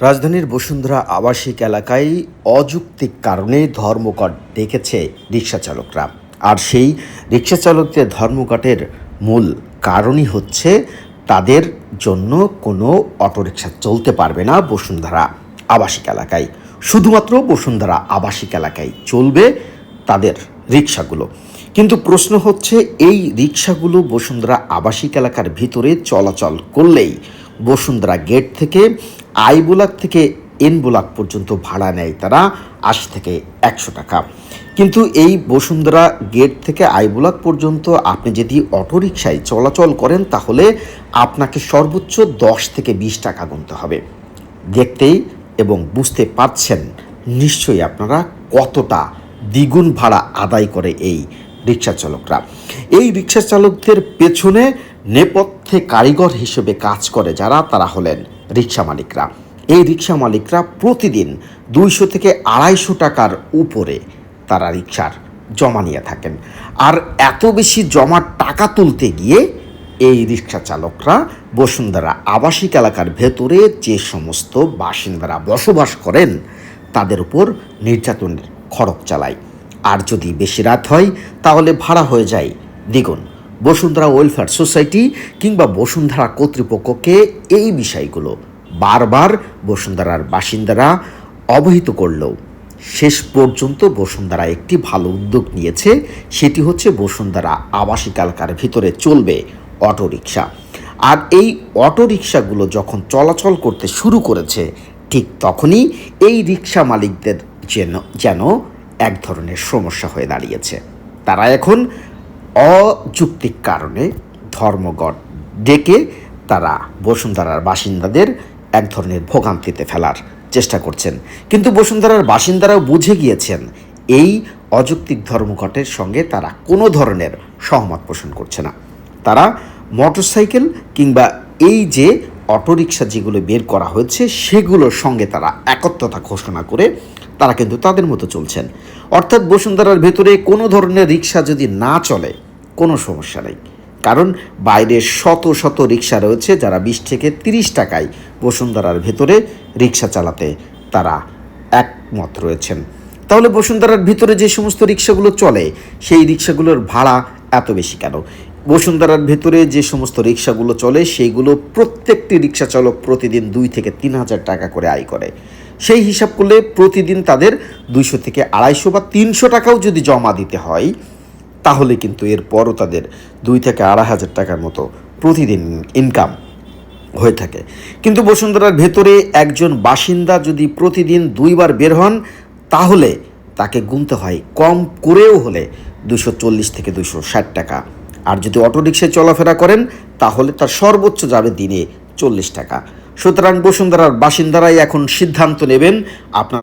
রাজধানীর বসুন্ধরা আবাসিক এলাকায় অযৌক্তিক কারণে ধর্মঘট ডেকেছে রিক্সা চালকরা আর সেই রিক্সা চালকদের ধর্মঘটের মূল কারণই হচ্ছে তাদের জন্য কোনো অটোরিকশা চলতে পারবে না বসুন্ধরা আবাসিক এলাকায়। শুধুমাত্র বসুন্ধরা আবাসিক এলাকায় চলবে তাদের রিক্সাগুলো। কিন্তু প্রশ্ন হচ্ছে, এই রিক্সাগুলো বসুন্ধরা আবাসিক এলাকার ভিতরে চলাচল করলেই বসুন্ধরা গেট থেকে আই ব্লক থেকে এন ব্লক পর্যন্ত ভাড়া নেয় তারা আশি থেকে একশো টাকা। কিন্তু এই বসুন্ধরা গেট থেকে আই ব্লক পর্যন্ত আপনি যদি অটোরিকশায় চলাচল করেন, তাহলে আপনাকে সর্বোচ্চ দশ থেকে বিশ টাকা গুনতে হবে। দেখতেই এবং বুঝতে পারছেন নিশ্চয়ই আপনারা কতটা দ্বিগুণ ভাড়া আদায় করে এই রিক্সা চালকরা এই রিক্সা চালকদের পেছনে নেপথ্যে কারিগর হিসেবে কাজ করে যারা, তারা হলেন রিক্সা মালিকরা। এই রিক্সা মালিকরা প্রতিদিন দুইশো থেকে আড়াইশো টাকার উপরে তারা রিক্সার জমা নিয়ে থাকেন। আর এত বেশি জমার টাকা তুলতে গিয়ে এই রিক্সা চালকরা বসুন্ধরা আবাসিক এলাকার ভেতরে যে সমস্ত বাসিন্দারা বসবাস করেন, তাদের উপর নির্যাতনের খড়ক চালায়। আর যদি বেশি রাত হয়, তাহলে ভাড়া হয়ে যায় দ্বিগুণ। বসুন্ধরা ওয়েলফেয়ার সোসাইটি কিংবা বসুন্ধরা কর্তৃপক্ষকে এই বিষয়গুলো বারবার বসুন্ধরার বাসিন্দারা অবহিত করলেও শেষ পর্যন্ত বসুন্ধরা একটি ভালো উদ্যোগ নিয়েছে, সেটি হচ্ছে বসুন্ধরা আবাসিক এলাকার ভিতরে চলবে অটোরিকশা। আর এই অটোরিকশাগুলো যখন চলাচল করতে শুরু করেছে, ঠিক তখনই এই রিক্সা মালিকদের যেন যেন এক ধরনের সমস্যা হয়ে দাঁড়িয়েছে। তারা এখন অযৌক্তিক কারণে ধর্মঘট ডেকে তারা বসুন্ধরার বাসিন্দাদের এক ধরনের ভোগান্তিতে ফেলার চেষ্টা করছেন। কিন্তু বসুন্ধরার বাসিন্দারাও বুঝে গিয়েছেন, এই অযৌক্তিক ধর্মঘটের সঙ্গে তারা কোনো ধরনের সহমত পোষণ করছে না। তারা মোটরসাইকেল কিংবা এই যে অটোরিকশা যেগুলো বের করা হয়েছে, সেগুলোর সঙ্গে তারা একত্রতা ঘোষণা করে তারা কিন্তু তাদের মতো চলছেন। অর্থাৎ বসুন্ধরার ভেতরে কোনো ধরনের রিক্সা যদি না চলে কোনো সমস্যা নেই। কারণ বাইরে শত শত রিক্সা রয়েছে যারা বিশ থেকে তিরিশ টাকায় বসুন্ধরার ভেতরে রিক্সা চালাতে তারা একমত রয়েছেন। তাহলে বসুন্ধরার ভিতরে যে সমস্ত রিক্সাগুলো চলে, সেই রিক্সাগুলোর ভাড়া এত বেশি কেন? বসুন্ধরার ভেতরে যে সমস্ত রিক্সাগুলো চলে, সেইগুলো প্রত্যেকটি রিক্সা চালক প্রতিদিন দুই থেকে তিন হাজার টাকা করে আয় করে। সেই হিসাব করলে প্রতিদিন তাদের দুইশো থেকে আড়াইশো বা তিনশো টাকাও যদি জমা দিতে হয় তাহলে কিন্তু এরপরও তাদের দুই থেকে আড়াই হাজার টাকার মতো প্রতিদিন ইনকাম হয়ে থাকে। কিন্তু বসুন্ধরার ভেতরে একজন বাসিন্দা যদি প্রতিদিন দুইবার বের হন, তাহলে তাকে গুনতে হয় কম করেও হলে দুশো চল্লিশ থেকে দুশো ষাট টাকা। আর যদি অটোরিক্সায় চলাফেরা করেন, তাহলে তার সর্বোচ্চ যাবে দিনে চল্লিশ টাকা। সুতরাং বসুন্ধরার বাসিন্দারাই এখন সিদ্ধান্ত নেবেন আপনার